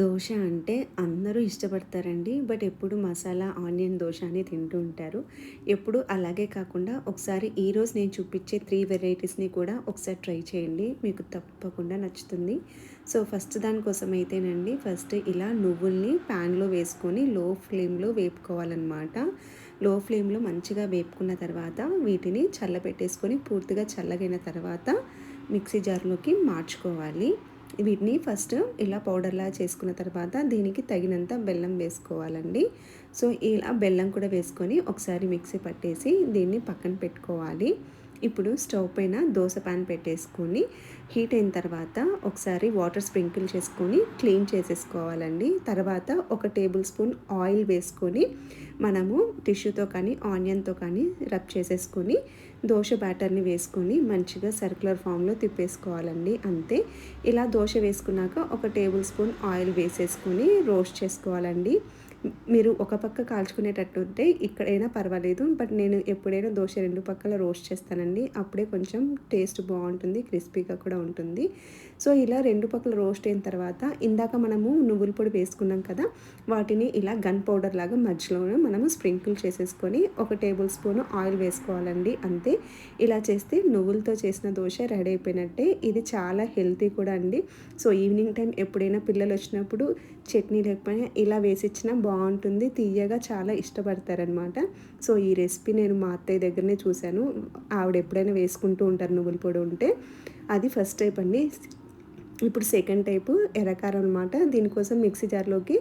దోశ అంటే అందరూ ఇష్టపడతారండి. బట్ ఎప్పుడు మసాలా ఆనియన్ దోశ అని తింటూ ఉంటారు. ఎప్పుడు అలాగే కాకుండా ఒకసారి ఈరోజు నేను చూపించే త్రీ వెరైటీస్ని కూడా ఒకసారి ట్రై చేయండి. మీకు తప్పకుండా నచ్చుతుంది. సో ఫస్ట్ దానికోసం అయితేనండి ఫస్ట్ ఇలా నువ్వుల్ని ప్యాన్లో వేసుకొని లో ఫ్లేమ్లో వేపుకోవాలన్నమాట. లో ఫ్లేమ్లో మంచిగా వేపుకున్న తర్వాత వీటిని చల్లపెట్టేసుకొని పూర్తిగా చల్లగైన తర్వాత మిక్సీ జార్లోకి మార్చుకోవాలి. వీటిని ఫస్ట్ ఇలా పౌడర్లా చేసుకున్న తర్వాత దీనికి తగినంత బెల్లం వేసుకోవాలండి. సో ఇలా బెల్లం కూడా వేసుకొని ఒకసారి మిక్సీ పట్టేసి దీన్ని పక్కన పెట్టుకోవాలి. ఇప్పుడు స్టవ్ పైన దోశ ప్యాన్ పెట్టేసుకొని హీట్ అయిన తర్వాత ఒకసారి వాటర్ స్ప్రింకిల్ చేసుకొని క్లీన్ చేసేసుకోవాలండి. తర్వాత ఒక టేబుల్ స్పూన్ ఆయిల్ వేసుకొని మనము టిష్యూతో కానీ ఆనియన్తో కానీ రబ్ చేసేసుకొని దోశ బ్యాటర్ని వేసుకొని మంచిగా సర్క్యులర్ ఫామ్లో తిప్పేసుకోవాలండి. అంతే. ఇలా దోశ వేసుకున్నాక ఒక టేబుల్ స్పూన్ ఆయిల్ వేసేసుకొని రోస్ట్ చేసుకోవాలండి. మీరు ఒక పక్క కాల్చుకునేటట్టు ఉంటే ఇక్కడైనా పర్వాలేదు బట్ నేను ఎప్పుడైనా దోశ రెండు పక్కల రోస్ట్ చేస్తానండి. అప్పుడే కొంచెం టేస్ట్ బాగుంటుంది క్రిస్పీగా కూడా ఉంటుంది. సో ఇలా రెండు పక్కల రోస్ట్ అయిన తర్వాత ఇందాక మనము నువ్వుల పొడి వేసుకున్నాం కదా వాటిని ఇలా గన్ పౌడర్ లాగా మధ్యలోనే మనము స్ప్రింకిల్ చేసేసుకొని ఒక టేబుల్ స్పూన్ ఆయిల్ వేసుకోవాలండి అంతే. ఇలా చేస్తే నువ్వులతో చేసిన దోశ రెడీ అయిపోయినట్టే. ఇది చాలా హెల్తీ కూడా అండి. సో ఈవినింగ్ టైం ఎప్పుడైనా పిల్లలు వచ్చినప్పుడు చట్నీ లేకపోయినా ఇలా వేసిచ్చినా బాగుంటుంది బాగుంటుంది. తీయగా చాలా ఇష్టపడతారనమాట సో ఈ రెసిపీ నేను మా అత్తయ్య దగ్గరనే చూశాను. ఆవిడ ఎప్పుడైనా వేసుకుంటూ ఉంటారు నువ్వుల పొడి ఉంటే. అది ఫస్ట్ టైప్ అండి. ఇప్పుడు సెకండ్ టైపు ఎర్రకారం అనమాట దీనికోసం మిక్సీ జార్లోకి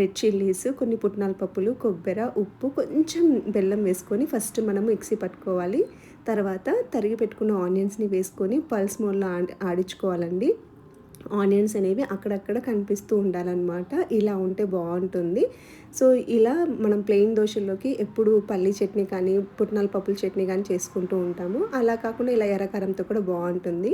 రెడ్ చిల్లీస్ కొన్ని పుట్నాల పప్పులు కొబ్బరి ఉప్పు కొంచెం బెల్లం వేసుకొని ఫస్ట్ మనం మిక్సీ పట్టుకోవాలి. తర్వాత తరిగి పెట్టుకున్న ఆనియన్స్ని వేసుకొని పల్స్ మోడ్లో ఆడించుకోవాలండి. ఆనియన్స్ అనేవి అక్కడక్కడ కనిపిస్తూ ఉండాలన్నమాట. ఇలా ఉంటే బాగుంటుంది. సో ఇలా మనం ప్లెయిన్ దోశల్లోకి ఎప్పుడు పల్లి చట్నీ కానీ పుట్నాల పప్పుల చట్నీ కానీ చేసుకుంటూ ఉంటాము. అలా కాకుండా ఇలా ఎర్రకారంతో కూడా బాగుంటుంది.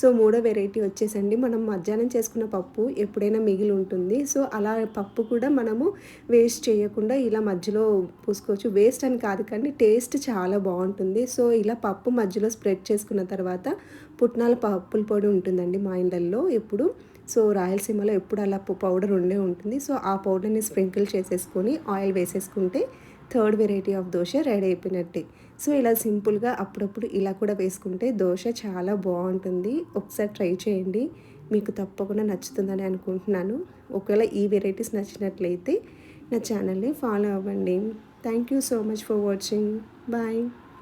సో మూడో వెరైటీ వచ్చేసండి. మనం మధ్యాహ్నం చేసుకున్న పప్పు ఎప్పుడైనా మిగిలి ఉంటుంది. సో అలా పప్పు కూడా మనము వేస్ట్ చేయకుండా ఇలా మధ్యలో పూసుకోవచ్చు. వేస్ట్ అని కాదు కానీ టేస్ట్ చాలా బాగుంటుంది. సో ఇలా పప్పు మధ్యలో స్ప్రెడ్ చేసుకున్న తర్వాత పుట్నాల పప్పుల పొడి ఉంటుందండి మా ఇళ్ళల్లో ఎప్పుడు. సో రాయలసీమలో ఎప్పుడు అలా పౌడర్ ఉండే ఉంటుంది. సో ఆ పౌడర్ని స్ప్రింకిల్ చేసేసుకొని ఆయిల్ వేసేసుకుంటే third variety of dosa ready అయిపోయినట్టే. సో ఇలా సింపుల్గా అప్పుడప్పుడు ఇలా కూడా వేసుకుంటే దోశ చాలా బాగుంటుంది. ఒకసారి ట్రై చేయండి. మీకు తప్పకుండా నచ్చుతుందని అనుకుంటున్నాను. ఒకవేళ ఈ వెరైటీస్ నచ్చినట్లయితే నా ఛానల్ని ఫాలో అవ్వండి. Thank you so much for watching. Bye.